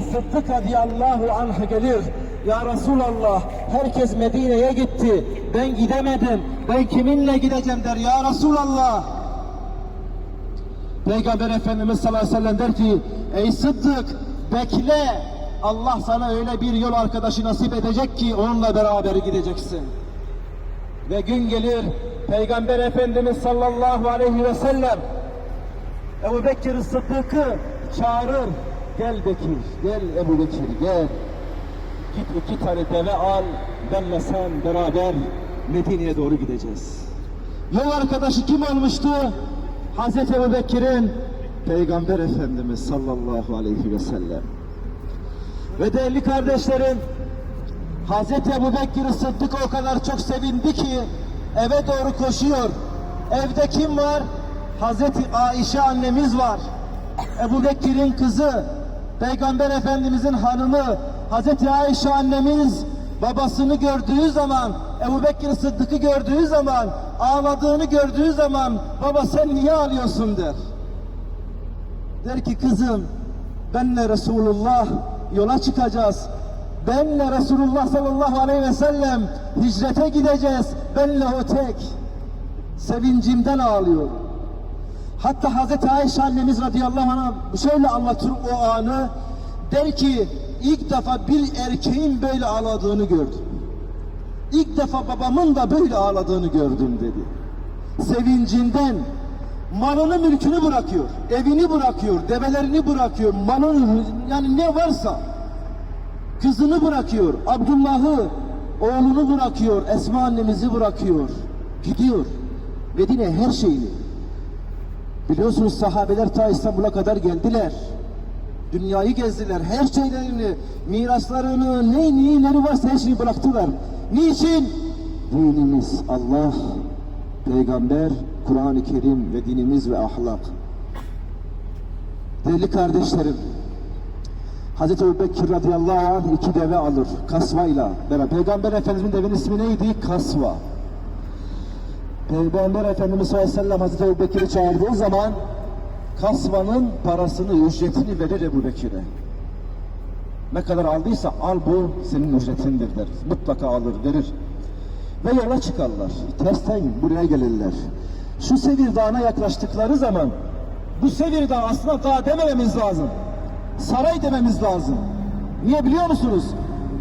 Sıddık radıyallahu anh gelir. Ya Resulallah herkes Medine'ye gitti. Ben gidemedim. Ben kiminle gideceğim der. Ya Resulallah. Peygamber Efendimiz sallallahu aleyhi ve sellem der ki Ey Sıddık bekle Allah sana öyle bir yol arkadaşı nasip edecek ki onunla beraber gideceksin. Ve gün gelir Peygamber Efendimiz sallallahu aleyhi ve sellem Ebu Bekir Sıddık'ı çağırır. Gel Bekir, gel Ebu Bekir, gel. Git iki tane deve al, benle sen beraber Medine'ye doğru gideceğiz. Yol arkadaşı kim olmuştu? Hazreti Ebu Bekir'in Peygamber Efendimiz sallallahu aleyhi ve sellem. Ve değerli kardeşlerim, Hazreti Ebu Bekir Sıddık o kadar çok sevindi ki eve doğru koşuyor. Evde kim var? Hazreti Ayşe annemiz var. Ebu Bekir'in kızı, Peygamber Efendimizin hanımı, Hazreti Ayşe annemiz babasını gördüğü zaman, Ebu Bekir Sıddık'ı gördüğü zaman, ağladığını gördüğü zaman, baba sen niye ağlıyorsun der. Der ki kızım, benle Resulullah yola çıkacağız. Benle Resulullah sallallahu aleyhi ve sellem hicrete gideceğiz. Benle o tek. Sevincimden ağlıyor. Hatta Hazreti Ayşe annemiz radıyallahu anh'a şöyle anlatır o anı. Der ki ilk defa bir erkeğin böyle ağladığını gördüm. İlk defa babamın da böyle ağladığını gördüm dedi. Sevincinden malını mülkünü bırakıyor, evini bırakıyor, develerini bırakıyor, malını yani ne varsa kızını bırakıyor, Abdullah'ı, oğlunu bırakıyor, Esma annemizi bırakıyor, gidiyor. Medine her şeyini. Biliyorsunuz sahabeler ta İstanbul'a kadar geldiler. Dünyayı gezdiler. Her şeylerini, miraslarını, ne neleri varsa her şeyi bıraktılar. Niçin? Dinimiz Allah, peygamber, Kur'an-ı Kerim ve dinimiz ve ahlak. Değerli kardeşlerim, Hazreti Ebubekir radıyallahu anh iki deve alır kasvayla beraber. Peygamber Efendimiz'in devinin ismi neydi? Kasva. Peygamber Efendimiz sallallahu aleyhi ve sellem Hazreti Ebubekir'i çağırdığı zaman kasvanın parasını, ücretini verir Ebu Bekir'e. Ne kadar aldıysa al bu senin ücretindir der. Mutlaka alır, verir. Ve yola çıkarlar. Tersten buraya gelirler. Şu Sevir Dağı'na yaklaştıkları zaman bu Sevir Dağı aslında dağ demememiz lazım. Saray dememiz lazım. Niye biliyor musunuz?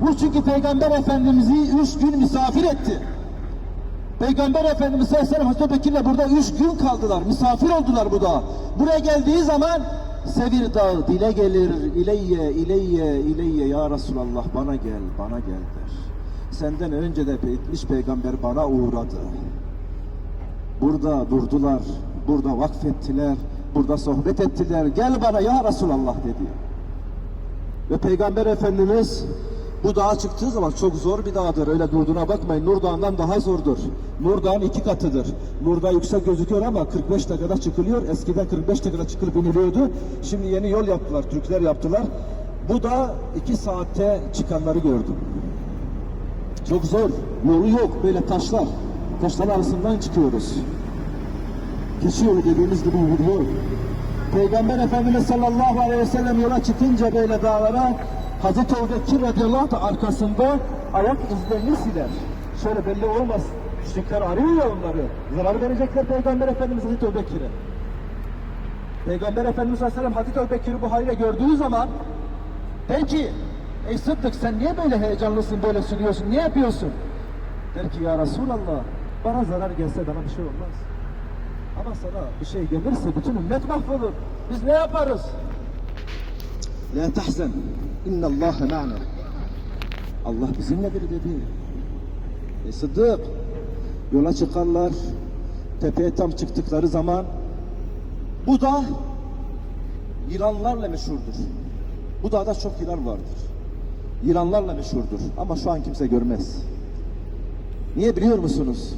Bu çünkü Peygamber Efendimiz'i üç gün misafir etti. Peygamber Efendimiz sallallahu aleyhi ve sellem Hazreti Bekir'le burada üç gün kaldılar. Misafir oldular bu dağa. Buraya geldiği zaman Sevir Dağı dile gelir. İleyye, ileyye, ileyye ya Resulallah bana gel, bana gel der. Senden önce de etmiş peygamber bana uğradı. Burada durdular, burada vakfettiler, burada sohbet ettiler. Gel bana ya Resulallah dedi. Ve Peygamber Efendimiz bu dağa çıktığı zaman çok zor bir dağdır. Öyle durduğuna bakmayın. Nur Dağı'ndan daha zordur. Nur Dağı'nın iki katıdır. Nur Dağı yüksek gözüküyor ama 45 dakikada çıkılıyor. Eskiden 45 dakikada çıkılıp iniliyordu. Şimdi yeni yol yaptılar. Türkler yaptılar. Bu da iki saatte çıkanları gördüm. Çok zor. Yolu yok. Böyle taşlar. Taşların arasından çıkıyoruz. Geçiyor dediğimiz gibi vuruyor. Peygamber Efendimiz sallallahu aleyhi ve sellem yola çıkınca böyle dağlara Hazreti Ebubekir radıyallahu anh da arkasında ayak izlerini siler. Şöyle belli olmaz. Müşrikler arıyor ya onları. Zarar verecekler Peygamber Efendimiz Hazreti Ebubekir'e. Peygamber Efendimiz sallallahu aleyhi ve sellem Hazreti Ebubekir'i bu haliyle gördüğü zaman der ki Ey Sıddık sen niye böyle heyecanlısın, böyle sürüyorsun, niye yapıyorsun? Der ki ya Resulallah bana zarar gelse bana bir şey olmaz. Ama sana bir şey gelirse bütün ümmet mahvolur. Biz ne yaparız? La tahzen. İnna Allah ma'na. Allah bizimledir dedi. E Sıddık yola çıkarlar. Tepeye tam çıktıkları zaman bu da yılanlarla meşhurdur. Bu dağda çok yılan vardır. Yılanlarla meşhurdur. Ama şu an kimse görmez. Niye biliyor musunuz?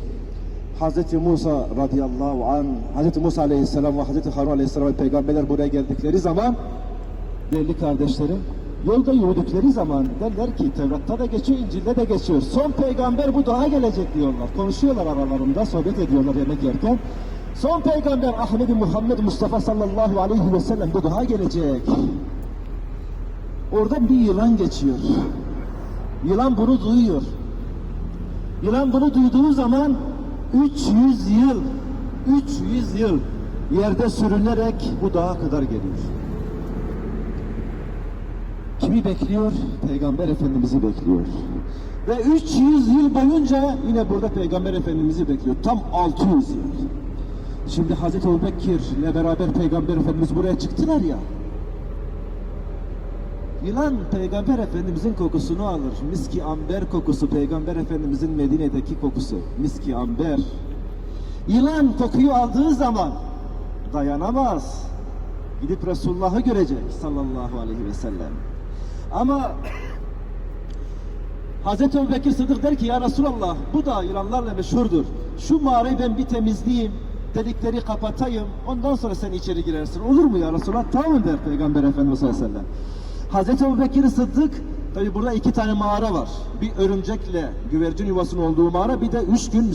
Hazreti Musa radıyallahu an, Hazreti Musa aleyhisselam ve Hazreti Harun aleyhisselam ve peygamberler buraya geldikleri zaman değerli kardeşlerim yolda yürüdükleri zaman derler ki Tevrat'ta da geçiyor, İncil'de de geçiyor. Son peygamber bu dağa gelecek diyorlar. Konuşuyorlar aralarında, sohbet ediyorlar yemek yerken. Son peygamber Ahmet Muhammed Mustafa sallallahu aleyhi ve sellem bu dağa gelecek. Oradan bir yılan geçiyor. Yılan bunu duyuyor. Yılan bunu duyduğu zaman 300 yıl 300 yıl yerde sürünerek bu dağa kadar geliyor. Kimi bekliyor? Peygamber Efendimiz'i bekliyor. Ve 300 yıl boyunca yine burada Peygamber Efendimiz'i bekliyor. Tam 600 yıl. Şimdi Hazreti Ebubekir ile beraber Peygamber Efendimiz buraya çıktılar ya. Yılan Peygamber Efendimizin kokusunu alır. Miski amber kokusu Peygamber Efendimizin Medine'deki kokusu. Miski amber. Yılan kokuyu aldığı zaman dayanamaz. Gidip Resulullah'ı görecek sallallahu aleyhi ve sellem. Ama Hazreti Ebubekir Sıddık der ki ya Resulallah bu da yılanlarla meşhurdur. Şu mağarayı ben bir temizleyeyim, delikleri kapatayım, ondan sonra sen içeri girersin. Olur mu ya Resulallah? Tamam der Peygamber Efendimiz sallallahu aleyhi ve sellem. Hazreti Ebubekir Sıddık, tabi burada iki tane mağara var. Bir örümcekle güvercin yuvasının olduğu mağara, bir de üç gün